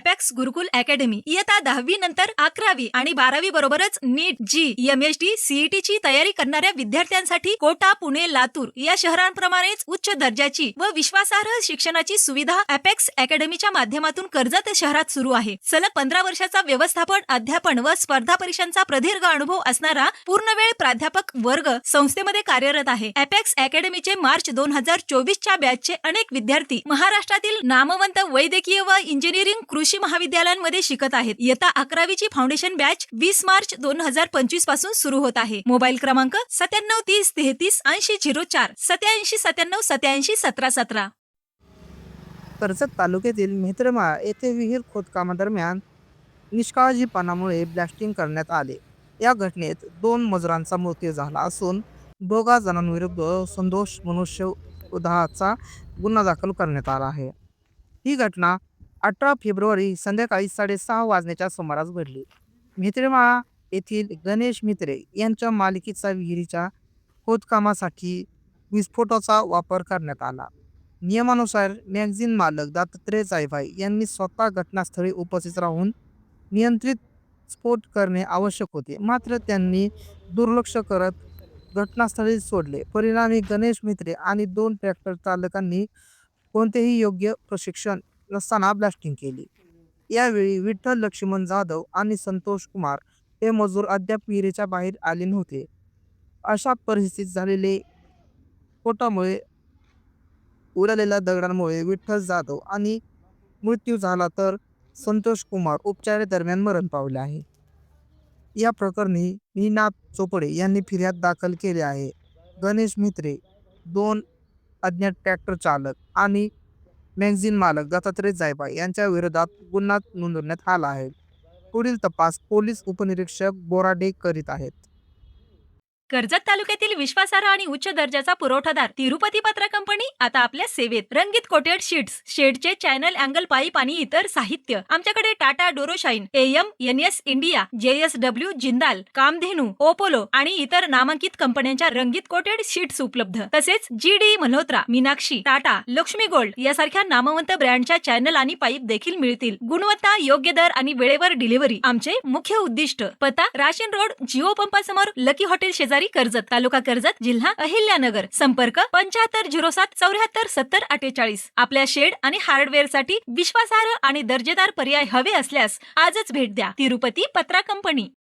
अॅपॅक्स गुरुकुल academy इयत्ता दहावी नंतर अकरावी आणि बारावी बरोबरच NEET JEE M H T CET ची तयारी करणाऱ्या विद्यार्थ्यांसाठी कोटा पुणे लातूर या शहरांप्रमाणेच उच्च दर्जाची व विश्वासार्ह शिक्षणाची सुविधा अॅपॅक्स अकॅडमीच्या माध्यमातून कर्जत शहरात सुरू आहे. सलग पंधरा वर्षाचा व्यवस्थापन अध्यापन व स्पर्धा परीक्षांचा प्रदीर्घ अनुभव असणारा पूर्णवेळ प्राध्यापक वर्ग संस्थेमध्ये कार्यरत आहे. अॅपॅक्स अकॅडमीचे मार्च दोन हजार चोवीसच्या बॅचचे अनेक विद्यार्थी महाराष्ट्रातील नामवंत वैद्यकीय व इंजिनिअरिंग कृषी कृषी महाविद्यालयांमध्ये शिकत आहेत. इयत्ता अकरावीची फाउंडेशन बॅच वीस मार्च दोन हजार पंचवीसपासून सुरू होत आहे. मोबाईल क्रमांक सत्त्याण्णव तीस तेहतीस ऐंशी झिरो चार सत्याऐंशी सत्त्याण्णव सत्याऐंशी सतरा सतरा. कर्जत तालुक्यातील मेहत्रमाळा येथे विहीर खोदकामादरम्यान निष्काळजीपणामुळे ब्लास्टिंग करण्यात आले. या घटनेत दोन मजुरांचा मृत्यू झाला असून दोघा जणांविरुद्ध संदोष उदाहाचा गुन्हा दाखल करण्यात आला आहे. ही घटना अठरा फेब्रुवारी संध्याकाळी साडेसहा वाजण्याच्या सुमारास घडली. मित्रेमाळा येथील गणेश मित्रे यांच्या मालकीचा विहिरीच्या खोदकामासाठी विस्फोटाचा वापर करण्यात आला. नियमानुसार मॅगझिन मालक दत्तात्रय जायभाई यांनी स्वतः घटनास्थळी उपस्थित राहून नियंत्रित स्फोट करणे आवश्यक होते. मात्र त्यांनी दुर्लक्ष करत घटनास्थळी सोडले. परिणामी गणेश मित्रे आणि दोन ट्रॅक्टर चालकांनी कोणतेही योग्य प्रशिक्षण नसताना ब्लास्टिंग केली. यावेळी विठ्ठल लक्ष्मण जाधव आणि संतोष कुमार हे मजूर अद्याप विहिरीच्या बाहेर आले नव्हते. अशा परिस्थितीत झालेले स्फोटामुळे उडालेल्या दगडांमुळे विठ्ठल जाधव आणि मृत्यू झाला तर संतोष कुमार उपचारादरम्यान मरण पावले आहे. या प्रकरणी नीनाथ चोपडे यांनी फिर्याद दाखल केली आहे. गणेश मित्रे दोन अज्ञात ट्रॅक्टर चालक आणि मॅगझिन मालक दत्तात्रय जायबा यांच्या विरोधात गुन्हा नोंदवण्यात आला आहे. पुढील तपास पोलीस उपनिरीक्षक बोराडे करीत आहेत. कर्जत तालुक्यातील विश्वासार्ह आणि उच्च दर्जाचा पुरवठादार तिरुपती पत्र कंपनी आता आपल्या सेवेत. रंगीत कोटेड शीट्स शेडचे चॅनल अँगल पाईप आणि इतर साहित्य. आमच्याकडे Tata Duroshine M N S India J S W Jindal Kamdhenu Apollo आणि इतर नामांकित कंपन्यांच्या रंगीत कोटेड शीट्स उपलब्ध. तसेच G D Malhotra Meenakshi Tata Lakshmi gold यासारख्या नामवंत ब्रँडच्या चॅनल आणि पाईप देखील मिळतील. गुणवत्ता योग्य दर आणि वेळेवर डिलिव्हरी आमचे मुख्य उद्दिष्ट. पता राशीन रोड जिओ पंपासमोर लकी हॉटेल शेजारी. कर्जत तालुका कर्जत जिल्हा अहिल्यानगर. संपर्क पंच्याहत्तर झिरो सात चौऱ्याहत्तर सत्तर अठ्ठेचाळीस. आपल्या शेड आणि हार्डवेअरसाठी विश्वासार्ह आणि दर्जेदार पर्याय हवे असल्यास आजच भेट द्या. तिरुपती पत्रा कंपनी.